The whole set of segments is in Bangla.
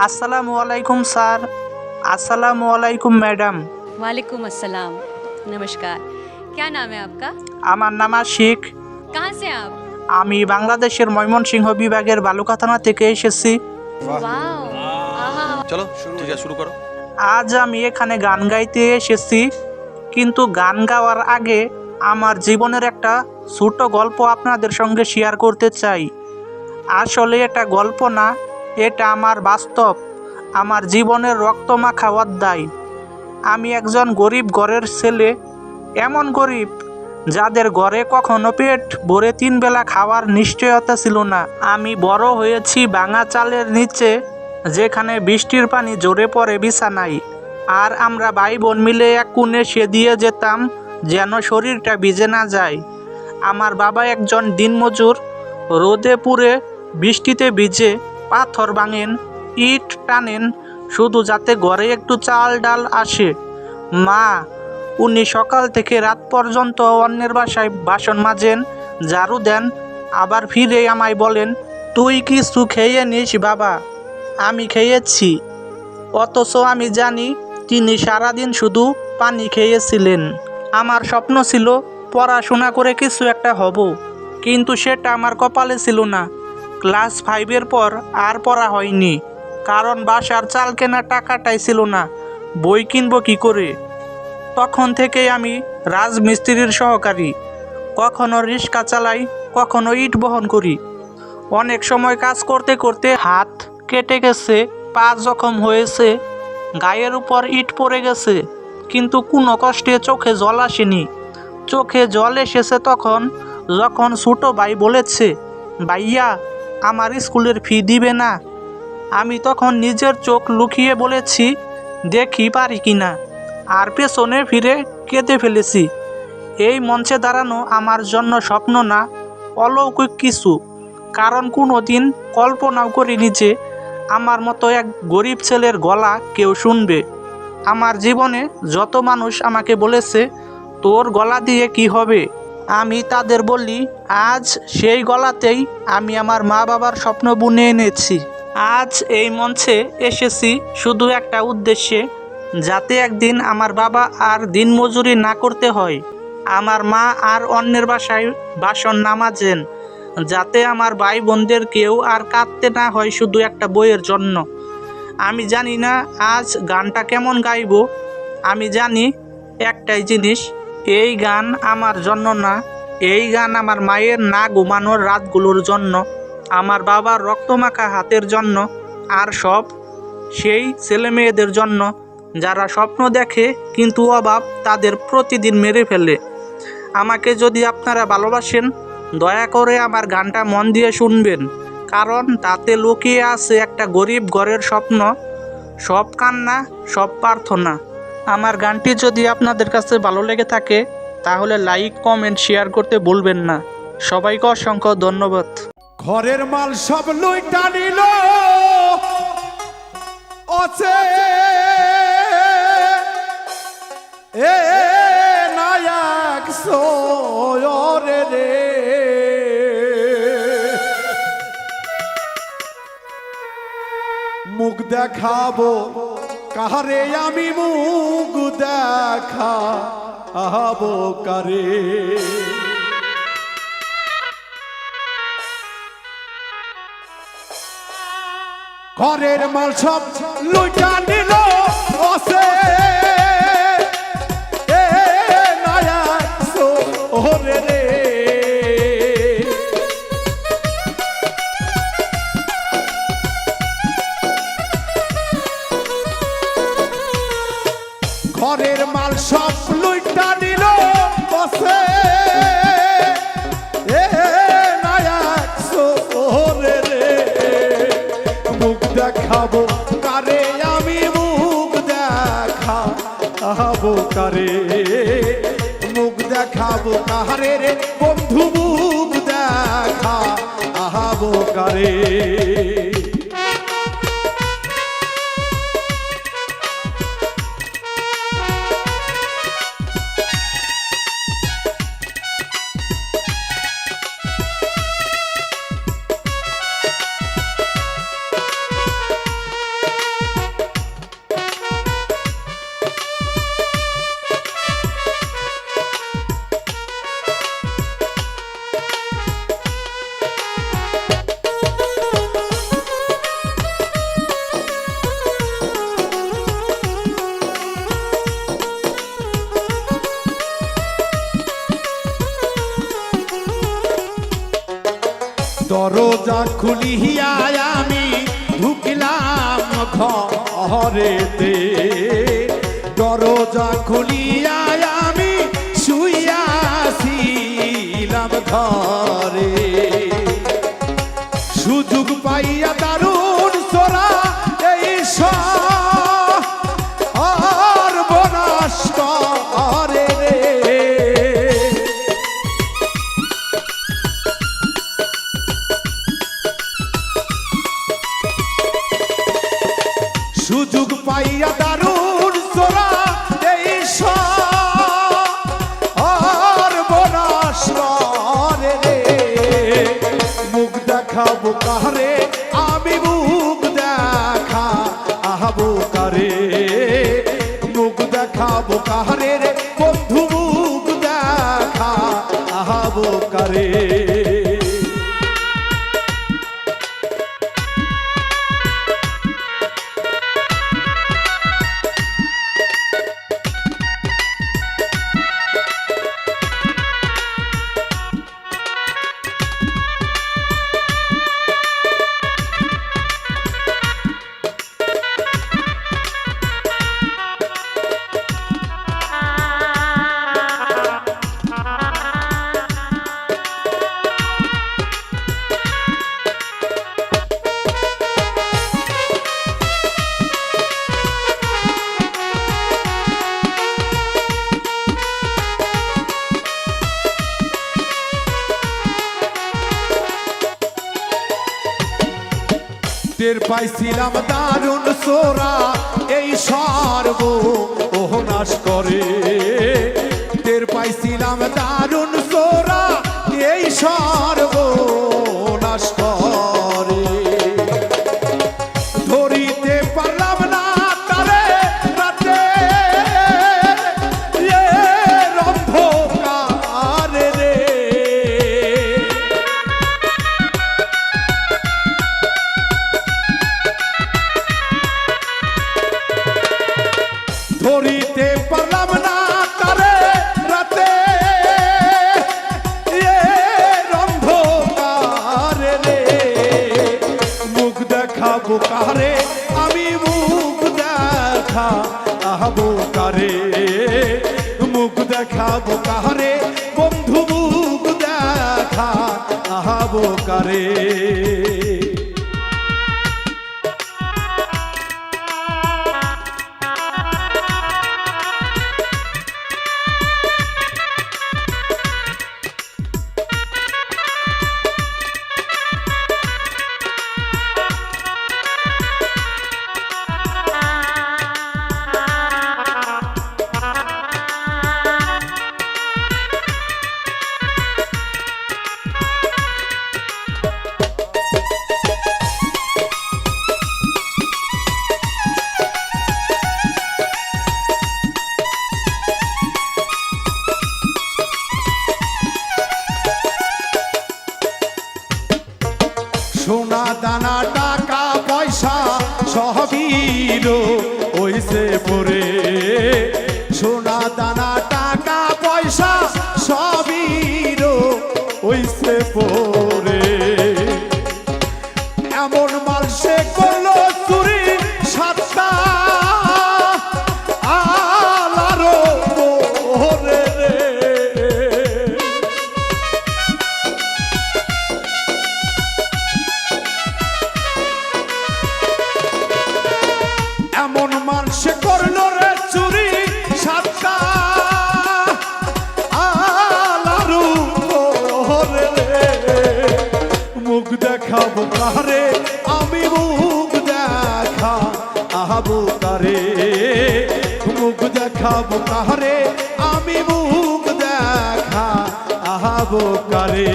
আসসালামু আলাইকুম স্যার আসসালামু আলাইকুম ম্যাডাম वालेकुम अस्सलाम नमस्कार क्या नाम है आपका আমার নাম আশিক कहाँ से हैं आप আমি বাংলাদেশের ময়মনসিংহ বিভাগের বালুকা থানা থেকে এসেছি वाओ आहा চলো ঠিক আছে শুরু করো আজ আমি এখানে গান গাইতে এসেছি কিন্তু গান গাওয়ার আগে আমার জীবনের একটা ছোট গল্প আপনাদের সঙ্গে শেয়ার করতে চাই আসলে এটা গল্প না এটা আমার বাস্তব, আমার জীবনের রক্তমাখা অধ্যায়। আমি একজন গরিব ঘরের ছেলে, এমন গরিব যাদের ঘরে কখনো পেট ভরে তিন বেলা খাওয়ার নিশ্চয়তা ছিল না। আমি বড় হয়েছি ভাঙা চালের নিচে, যেখানে বৃষ্টির পানি জোরে পড়ে বিছানায়। আর আমরা ভাই বোন মিলে এক কোণে সে দিয়ে যেতাম যেন শরীরটা ভিজে না যায়। আমার বাবা একজন দিনমজুর, রোদে পুড়ে বৃষ্টিতে ভিজে পাথর ভাঙেন, ইট টানেন, শুধু যাতে ঘরে একটু চাল ডাল আসে। মা, উনি সকাল থেকে রাত পর্যন্ত অন্যের বাসায় বাসন মাজেন, ঝাড়ু দেন, আবার ফিরে আমায় বলেন, তুই কিছু খেয়ে নিস বাবা, আমি খেয়েছি। অথচ আমি জানি তিনি সারাদিন শুধু পানি খেয়েছিলেন। আমার স্বপ্ন ছিল পড়াশোনা করে কিছু একটা হব, কিন্তু সেটা আমার কপালে ছিল না। ক্লাস ফাইভের পর আর পড়া হয়নি। কারণ বাসার চাল কেনার টাকাটাই ছিল না। বই কিনবো কি করে? তখন থেকেই আমি রাজমিস্ত্রির সহকারী। কখনো রিক্সা চালাই, কখনো ইট বহন করি। অনেক সময় কাজ করতে করতে হাত কেটে গেছে, পা জখম হয়েছে, গায়ের উপর ইট পড়ে গেছে। কিন্তু কোনো কষ্টে চোখে জল আসেনি। চোখে জল এসেছে তখন, যখন ছোটো ভাই বলেছে, ভাইয়া আমার স্কুলের ফি দিবে না। আমি তখন নিজের চোখ লুকিয়ে বলেছি, দেখি পারি কি না? আর পেছনে ফিরে কেঁদে ফেলেছি। এই মঞ্চে দাঁড়ানো আমার জন্য স্বপ্ন না, অলৌকিক কিছু। কারণ কোনো দিন কল্পনাও করিনি যে আমার মতো এক গরিব ছেলের গলা কেউ শুনবে। আমার জীবনে যত মানুষ আমাকে বলেছে, তোর গলা দিয়ে কি হবে? আমি তাদের বলি, আজ সেই গলাতেই আমি আমার মা বাবার স্বপ্ন বুনে এনেছি। আজ এই মঞ্চে এসেছি শুধু একটা উদ্দেশ্যে, যাতে একদিন আমার বাবা আর দিনমজুরি না করতে হয়। আমার মা আর অন্যের বাসায় বাসন নামাজেন, যাতে আমার ভাই বোনদের কেউ আর কাঁদতে না হয় শুধু একটা বইয়ের জন্য। আমি জানি না আজ গানটা কেমন গাইব। আমি জানি একটাই জিনিস এই গান আমার জন্য না, এই গান আমার মায়ের না ঘুমানোর রাতগুলোর জন্য, আমার বাবার রক্তমাখা হাতের জন্য, আর সব সেই ছেলে মেয়েদের জন্য, যারা স্বপ্ন দেখে কিন্তু অভাব তাদের প্রতিদিন মেরে ফেলে। আমাকে যদি আপনারা ভালোবাসেন, দয়া করে আমার গানটা মন দিয়ে শুনবেন, কারণ তাতে লুকিয়ে আছে একটা গরিব ঘরের স্বপ্ন। সব কান্না, সব প্রার্থনা। আমার গানটি যদি আপনাদের কাছে ভালো লেগে থাকে, তাহলে লাইক, কমেন্ট, শেয়ার করতে ভুলবেন না। সবাইকে অসংখ্য ধন্যবাদ। ঘরের মাল সব লুইটা টানিল অচে। এ নায়ক সোয়রে রে। মুখ দেখাবো কাহারে আমি মুখ দেখা আহাবো কারে? ঘরের মাল সব লুটা নিল। ঘরের মাল সব লুইটা নিল বসে। মুখ দেখাবো কারে, আমি মুখ দেখাবো কারে। মুখ দেখাবো কাহারে রে, বন্ধু মুখ দেখা আহাবো কারে। দরজা খুলি খুলিয়া আমি ঢুকলাম ঘরেতে। দরজা খুলিয়া আমি শুইয়াছিলাম ঘরে। সুযোগ পাইয়া দেখাবো কারে আমি মুখ দেখা আহাবো কারে? মুখ দেখাবো কারে পাইছিলাম দারুণ সোরা এই সর্ব ও নাশ করে। দেখাবো বন্ধু মুখ দেখা আহাবো কারে? সহবীর ওইসে পরে দেখাবো তারে আমি মুখ দেখা, আহাবো তারে। মুখ দেখাবো কারে আমি মুখ দেখা, আহাবো কারে।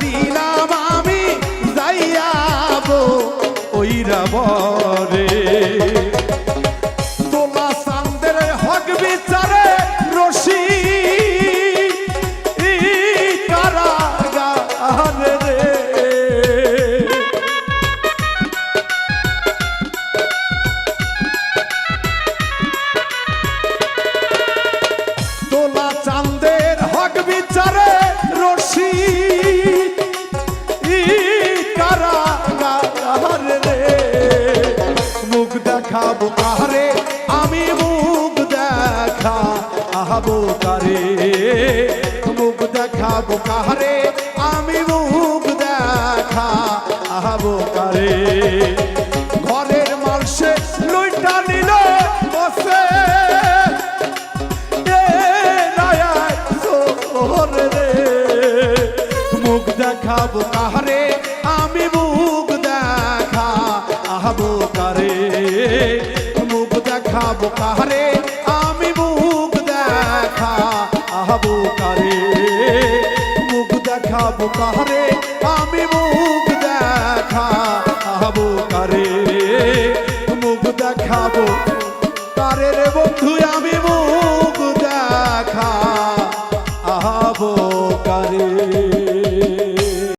দিলাম আমি যাইয়াব ওইরা বরে দেখাবো কাহারে, আমি মুখ দেখা আহাবো কারে। ঘরের মাংসে লুইটা নিল বসে। মুখ দেখাবো কাহারে, আমি মুখ দেখা আহবো কারে। মুখ দেখাবো কাহারে চাহবো কারে আমি মুখ দেখাবো কারে মুখ দেখাবো কারে রে বন্ধু, আমি মুখ দেখা আহাবো কারে